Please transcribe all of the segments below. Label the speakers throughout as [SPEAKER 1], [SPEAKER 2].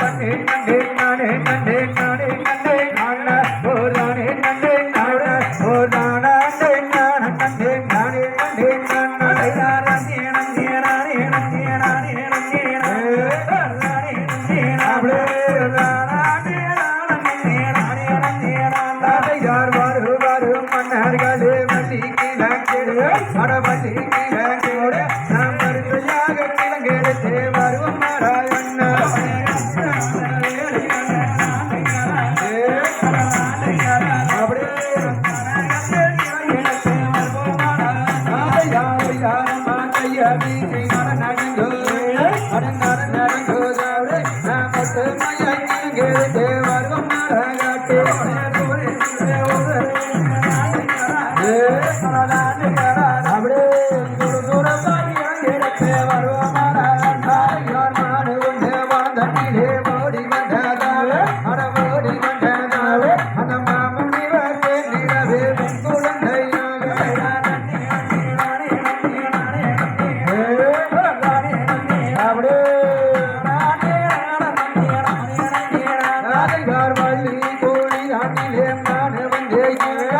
[SPEAKER 1] மன்னர்களே மல்லி கிழங்கேடு மரமல்லி கிழங்கேடு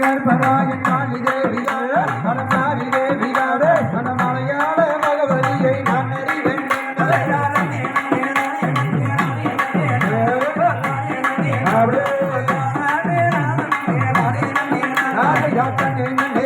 [SPEAKER 1] கர்ப்பராகி நாளி தேவியாட மனநாளி தேவியாட மன மலையாள மகவதியை நான் அறிவேன் அப்படியே